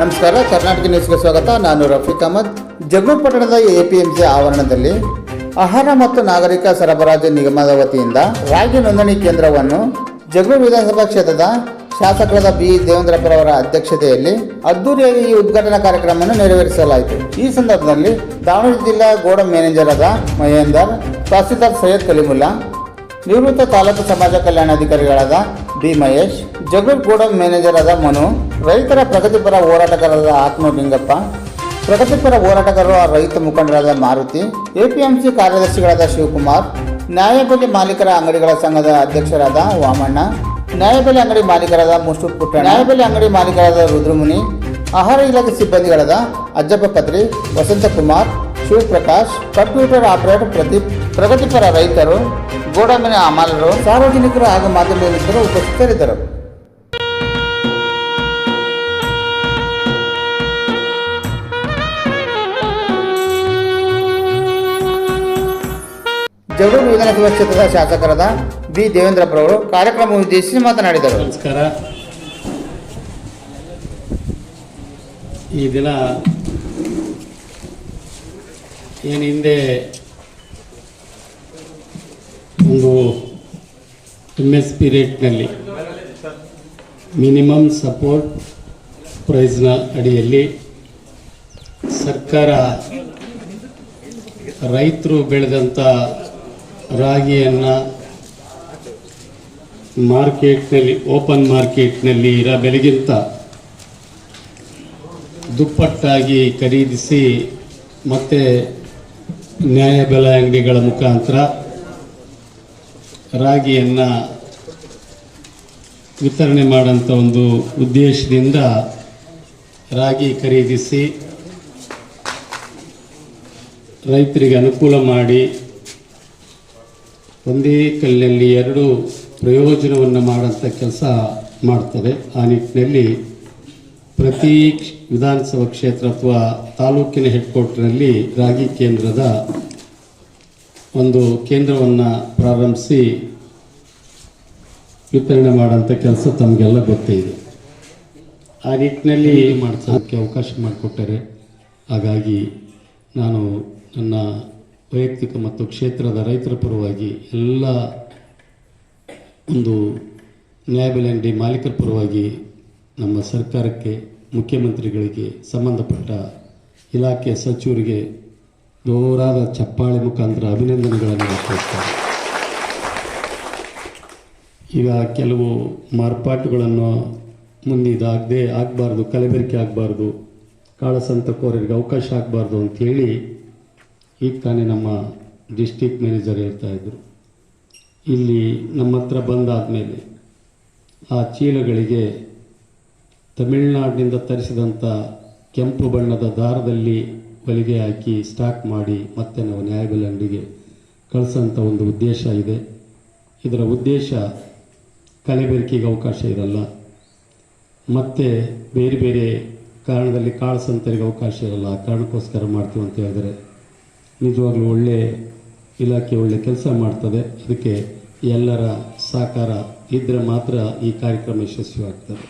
ನಮಸ್ಕಾರ, ಕರ್ನಾಟಕ ನ್ಯೂಸ್ಗೆ ಸ್ವಾಗತ. ನಾನು ರಫೀಕ್ ಅಹಮದ್. ಜಗಳೂರು ಪಟ್ಟಣದ ಎಪಿಎಂಸಿ ಆವರಣದಲ್ಲಿ ಆಹಾರ ಮತ್ತು ನಾಗರಿಕ ಸರಬರಾಜು ನಿಗಮದ ವತಿಯಿಂದ ರಾಗಿ ನೋಂದಣಿ ಕೇಂದ್ರವನ್ನು ಜಗಳೂರು ವಿಧಾನಸಭಾ ಕ್ಷೇತ್ರದ ಶಾಸಕರಾದ ಬಿ. ದೇವೇಂದ್ರಪ್ಪರವರ ಅಧ್ಯಕ್ಷತೆಯಲ್ಲಿ ಅದ್ದೂರಿಯಾಗಿ ಈ ಉದ್ಘಾಟನಾ ಕಾರ್ಯಕ್ರಮವನ್ನು ನೆರವೇರಿಸಲಾಯಿತು. ಈ ಸಂದರ್ಭದಲ್ಲಿ ದಾವಣಗೆರೆ ಜಿಲ್ಲಾ ಗೋಡ ಮ್ಯಾನೇಜರ್ ಆದ ಮಹೇಂದರ್, ತಹಸೀಲ್ದಾರ್ ಸೈಯದ್ ಕಲಿಮುಲ್ಲಾ, ನಿವೃತ್ತ ತಾಲೂಕು ಸಮಾಜ ಕಲ್ಯಾಣಾಧಿಕಾರಿಗಳಾದ ಬಿ. ಮಹೇಶ್ ಜಗಳೂರು ಗೋಡ ಮ್ಯಾನೇಜರ್ ಆದ ಮನು ರೈತರ ಪ್ರಗತಿಪರ ಹೋರಾಟಗಾರರಾದ ಆತ್ಮ ಲಿಂಗಪ್ಪ ಪ್ರಗತಿಪರ ಹೋರಾಟಗಾರರು ಆ ರೈತ ಮುಖಂಡರಾದ ಮಾರುತಿ, ಎಪಿಎಂಸಿ ಕಾರ್ಯದರ್ಶಿಗಳಾದ ಶಿವಕುಮಾರ್, ನ್ಯಾಯಬೆಲೆ ಮಾಲೀಕರ ಅಂಗಡಿಗಳ ಸಂಘದ ಅಧ್ಯಕ್ಷರಾದ ವಾಮಣ್ಣ, ನ್ಯಾಯಬೆಲೆ ಅಂಗಡಿ ಮಾಲೀಕರಾದ ಮುಷ್ಟು ಪುಟ್ಟ ನ್ಯಾಯಬೆಲೆ ಅಂಗಡಿ ಮಾಲೀಕರಾದ ರುದ್ರಮುನಿ, ಆಹಾರ ಇಲಾಖೆ ಸಿಬ್ಬಂದಿಗಳಾದ ಅಜ್ಜಪ್ಪ ಪತ್ರಿ, ವಸಂತಕುಮಾರ್, ಶಿವಪ್ರಕಾಶ್, ಕಂಪ್ಯೂಟರ್ ಆಪರೇಟರ್ ಪ್ರದೀಪ್ ಪ್ರಗತಿಪರ ರೈತರು ಗೋಡಾಮಿನ ಅಮಾಲರು, ಸಾರ್ವಜನಿಕರು ಹಾಗೂ ಮಾಧ್ಯಮದಲ್ಲಿ ಉಪಸ್ಥಿತರಿದ್ದರು. ಜಗಳೂರು ವಿಧಾನಸಭಾ ಕ್ಷೇತ್ರದ ಶಾಸಕರಾದ ಬಿ ದೇವೇಂದ್ರಪ್ಪರವರು ಕಾರ್ಯಕ್ರಮ ಉದ್ದೇಶಿಸಿ ಮಾತನಾಡಿದರು. ನಮಸ್ಕಾರ. ಈ ದಿನ ಏನು ಹಿಂದೆ ಒಂದು ಎಂ ಎಸ್ ಪಿ ರೇಟ್ನಲ್ಲಿ ಮಿನಿಮಮ್ ಸಪೋರ್ಟ್ ಪ್ರೈಸ್ನ ಅಡಿಯಲ್ಲಿ ಸರ್ಕಾರ ರೈತರು ಬೆಳೆದಂಥ ರಾಗಿಯನ್ನು ಮಾರ್ಕೆಟ್ನಲ್ಲಿ, ಓಪನ್ ಮಾರ್ಕೆಟ್ನಲ್ಲಿ ಇರೋ ಬೆಲೆಗಿಂತ ದುಪ್ಪಟ್ಟಾಗಿ ಖರೀದಿಸಿ ಮತ್ತೆ ನ್ಯಾಯಬೆಲೆ ಅಂಗಡಿಗಳ ಮುಖಾಂತರ ರಾಗಿಯನ್ನು ವಿತರಣೆ ಮಾಡೋಂಥ ಒಂದು ಉದ್ದೇಶದಿಂದ ರಾಗಿ ಖರೀದಿಸಿ ರೈತರಿಗೆ ಅನುಕೂಲ ಮಾಡಿ ಒಂದೇ ಕಲ್ಲಿನಲ್ಲಿ ಎರಡು ಪ್ರಯೋಜನವನ್ನು ಮಾಡೋಂಥ ಕೆಲಸ ಮಾಡ್ತದೆ. ಆ ನಿಟ್ಟಿನಲ್ಲಿ ಪ್ರತಿ ವಿಧಾನಸಭಾ ಕ್ಷೇತ್ರ ಅಥವಾ ತಾಲೂಕಿನ ಹೆಡ್ ರಾಗಿ ಕೇಂದ್ರದ ಒಂದು ಕೇಂದ್ರವನ್ನು ಪ್ರಾರಂಭಿಸಿ ವಿತರಣೆ ಮಾಡೋಂಥ ಕೆಲಸ ತಮಗೆಲ್ಲ ಗೊತ್ತೇ ಇದೆ. ಆ ನಿಟ್ಟಿನಲ್ಲಿ ಮಾಡಿಸೋದಕ್ಕೆ ಅವಕಾಶ ಮಾಡಿಕೊಟ್ಟರೆ ಹಾಗಾಗಿ ನಾನು ನನ್ನ ವೈಯಕ್ತಿಕ ಮತ್ತು ಕ್ಷೇತ್ರದ ರೈತರ ಪರವಾಗಿ ಎಲ್ಲ ಒಂದು ನ್ಯಾಯಬೆಲೆ ಅಂಗಡಿ ಮಾಲೀಕರ ಪರವಾಗಿ ನಮ್ಮ ಸರ್ಕಾರಕ್ಕೆ, ಮುಖ್ಯಮಂತ್ರಿಗಳಿಗೆ ಸಂಬಂಧಪಟ್ಟ ಇಲಾಖೆಯ ಸಚಿವರಿಗೆ ಜೋರಾದ ಚಪ್ಪಾಳೆ ಮುಖಾಂತರ ಅಭಿನಂದನೆಗಳನ್ನು ವ್ಯಕ್ತಪಡಿಸ್ತಾರೆ ಈಗ ಕೆಲವು ಮಾರ್ಪಾಟುಗಳನ್ನು ಮುಂದಿದಾಗದೆ ಆಗಬಾರ್ದು, ಕಲಬೆರಕೆ ಆಗಬಾರ್ದು ಕಾಳಸಂತಕೋರರಿಗೆ ಅವಕಾಶ ಆಗಬಾರ್ದು ಅಂಥೇಳಿ ಈಗ ತಾನೇ ನಮ್ಮ ಡಿಸ್ಟಿಕ್ ಮ್ಯಾನೇಜರ್ ಹೇಳ್ತಾ ಇದ್ದರು ಇಲ್ಲಿ ನಮ್ಮ ಹತ್ರ ಬಂದಾದಮೇಲೆ ಆ ಚೀಲಗಳಿಗೆ ತಮಿಳುನಾಡಿನಿಂದ ತರಿಸಿದಂಥ ಕೆಂಪು ಬಣ್ಣದ ದಾರದಲ್ಲಿ ಹೊಲಿಗೆ ಹಾಕಿ ಸ್ಟಾಕ್ ಮಾಡಿ ಮತ್ತೆ ನಾವು ನ್ಯಾಯಬೆಲೆ ಅಂಗಡಿಗೆ ಕಳಿಸೋಂಥ ಒಂದು ಉದ್ದೇಶ ಇದೆ. ಇದರ ಉದ್ದೇಶ ಕಲೆಬೆರಕೆಗೆ ಅವಕಾಶ ಇರಲ್ಲ. ಮತ್ತು ಬೇರೆ ಬೇರೆ ಕಾರಣದಲ್ಲಿ ಕಾಳಸಂತರಿಗೆ ಅವಕಾಶ ಇರಲ್ಲ. ಕಾರಣಕ್ಕೋಸ್ಕರ ಮಾಡ್ತೀವಿ ಅಂತ ಹೇಳಿದರೆ. ನಿಜವಾಗ್ಲೂ ಒಳ್ಳೆ ಇಲಾಖೆ ಒಳ್ಳೆ ಕೆಲಸ ಮಾಡ್ತದೆ. ಅದಕ್ಕೆ ಎಲ್ಲರ ಸಹಕಾರ ಇದ್ದರೆ ಮಾತ್ರ ಈ ಕಾರ್ಯಕ್ರಮ ಯಶಸ್ವಿಯಾಗ್ತದೆ.